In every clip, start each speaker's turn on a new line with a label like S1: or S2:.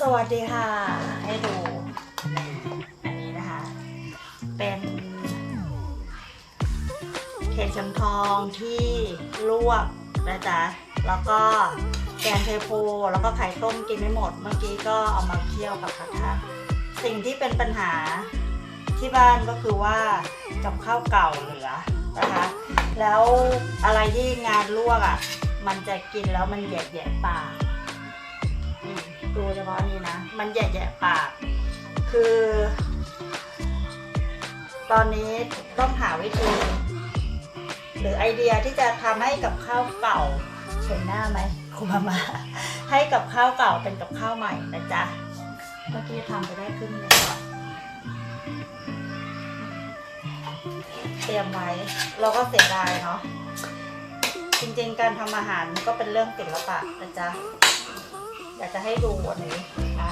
S1: สวัสดีค่ะ ให้ดูอันนี้นะคะ เป็นเค็มชำทองที่ลวกนะจ๊ะแล้วก็แกงเทโพแล้วก็ไข่ต้มกินไม่หมด เมื่อกี้ก็เอามาเคี่ยวกับกระทะสิ่งที่เป็นปัญหาที่บ้านก็คือว่ากับข้าวเก่าเหลือนะคะ แล้วอะไรที่งานลวกอะ มันจะกินแล้วมันแยะๆปากอืม ดูเฉพาะอันนี้นะ มันแยะๆปาก คือ ตอนนี้ต้องหาวิธี หรือไอเดียที่จะทำให้กับข้าวเก่าเห็นหน้าไหมคุณมามาให้กับข้าวเก่าเป็นกับข้าวใหม่นะจ๊ะ เมื่อกี้ทำไปได้ครึ่งนึงแล้วเตรียมไว้ เราก็เสียดายเนาะจริงๆ การทำอาหารก็เป็นเรื่องศิลปะนะจ๊ะ อยากจะให้ดูอันนี้นะ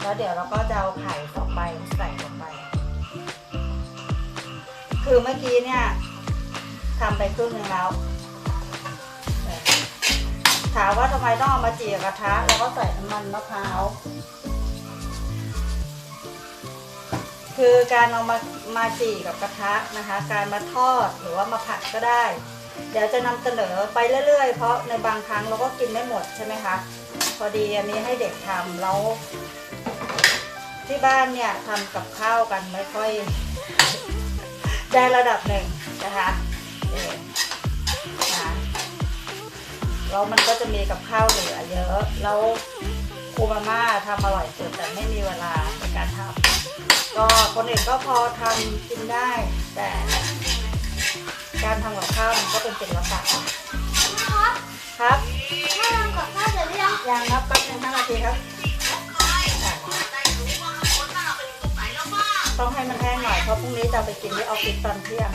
S1: แล้วเดี๋ยวเราก็จะเอาไข่สองใบใส่ลงไป คือเมื่อกี้เนี่ยทำไปครึ่งหนึงแล้วถามว่าทำไมต้องเอามาจีกับกระทะ แล้วก็ใส่น้ำมันมะพร้าวคือการเอามามาจีกับกระทะนะคะ การมาทอดหรือว่ามาผัดก็ได้ เดี๋ยวจะนำเสนอไปเรื่อยๆ เพราะในบางครั้งเราก็กินไม่หมดใช่ไหมคะ พอดีอันนี้ให้เด็กทำแล้วที่บ้านเนี่ยทำกับข้าวกันไม่ค่อย ได้ระดับหนึ่งนะคะเออนะแล้วมันก็จะมีกับข้าวเหลือเยอะแล้วครูมาม่าทำอร่อยสุดแต่ไม่มีเวลาในการทำก็คนอื่นก็พอทำกินได้แต่ การทำกับข้าวมันก็เป็นศิลปะ
S2: ครับ
S1: ครับ
S2: แม่ทำกับข้าวเสร็จหรือยัง
S1: ยังครับแป๊บนึงห้านาทีครับอะต้องให้มันแห้งหน่อยเพราะพรุ่งนี้จะเอาไปกินที่ออฟฟิศตอนเที่ยง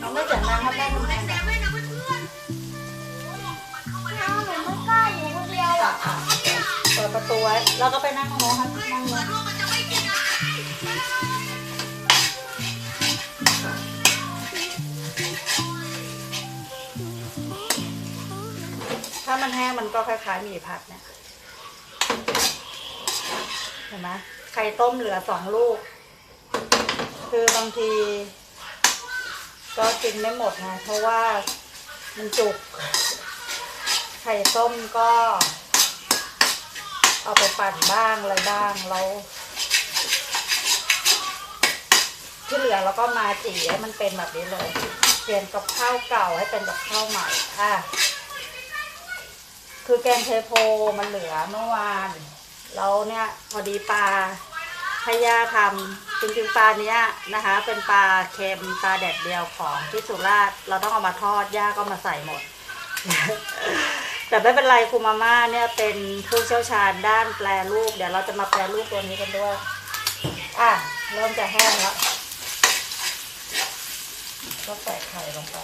S1: น้องไม่เสียงดังครับแม่ทำงานก่อน
S2: แม่หนูไม่กล้าอยู่คนเดียว
S1: อะ
S2: อะ
S1: อะเปิดประตูไว้แล้วก็ไปนั่งตรงโน้นครับนั่งเล มันแห้งมันก็คล้ายๆหมี่ผัดเนี่ยเห็นไหมไข่ต้มเหลือสองลูก คือบางที ก็กินไม่หมดไงเพราะว่ามันจุก ไข่ต้มก็ เอาไปปั่นบ้างอะไรบ้างแล้วที่เหลือเราก็มาจีให้มันเป็นแบบนี้เลย เปลี่ยนกับข้าวเก่าให้เป็นกับข้าวใหม่อะ คือแกงเทโพมันเหลือเมื่อวานแล้วเนี่ยพอดีปลาให้ย่าทำจริงๆปลาเนี้ยนะคะ เป็นปลาเค็มปลาแดดเดียวของที่สุราษฎร์เราต้องเอามาทอดย่าก็มาใส่หมด แต่ไม่เป็นไรครูมาม่าเนี่ยเป็นผู้เชี่ยวชาญด้านแปลรูป เดี๋ยวเราจะมาแปลรูปตัวนี้กันด้วย อะเริ่มจะแห้งแล้วก็ใส่ไข่ลงไป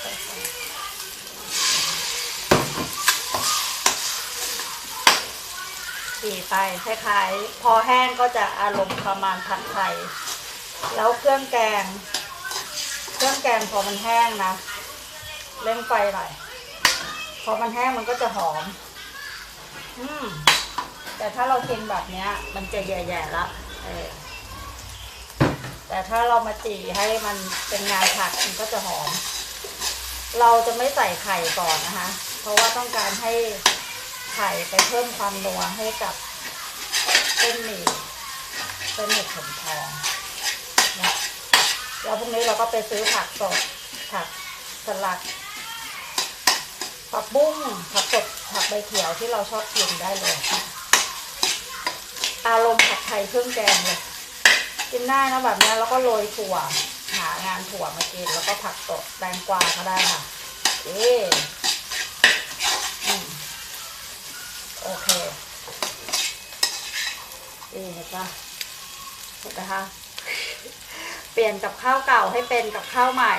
S1: ใส่ไข่ตีไปคล้ายๆ พอแห้งก็จะอารมณ์ประมาณผัดไทย แล้วเครื่องแกง เครื่องแกงพอมันแห้งนะเร่งไฟหน่อยพอมันแห้งมันก็จะหอม อืม แต่ถ้าเรากินแบบเนี้ย มันจะแย่ๆแล้วเออแต่ถ้าเรามาจีให้มันเป็นงานผัดมันก็จะหอม เราจะไม่ใส่ไข่ก่อนนะคะ เพราะว่าต้องการให้ ไข่ไปเพิ่มความนัวให้กับเส้นหมี่เส้นหมี่ขมทองนะแล้วพรุ่งนี้เราก็ไปซื้อผักสดผักสลัดผักบุ้งผักสดผักใบเขียวที่เราชอบกินได้เลยอารมณ์ผัดไทยเครื่องแกงเลยกินได้นะแบบนี้แล้วก็โรยถั่ว หางานถั่วมากินแล้วก็ผักสดแตงกวาก็ได้ค่ะเอ๊มโอเคนี่เห็น ปะเห็นนะคะ เปลี่ยนกับข้าวเก่าให้เป็นกับข้าวใหม่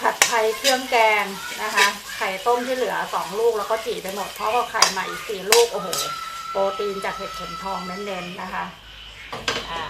S1: ผัดไทยเครื่องแกงนะคะ ไข่ต้มที่เหลือสองลูกแล้วก็จีไปหมด เพราะว่าไข่ใหม่สี่ลูก โอ้โห โปรตีนจากเห็ดเข็มทองเน้นๆนะคะ อ่า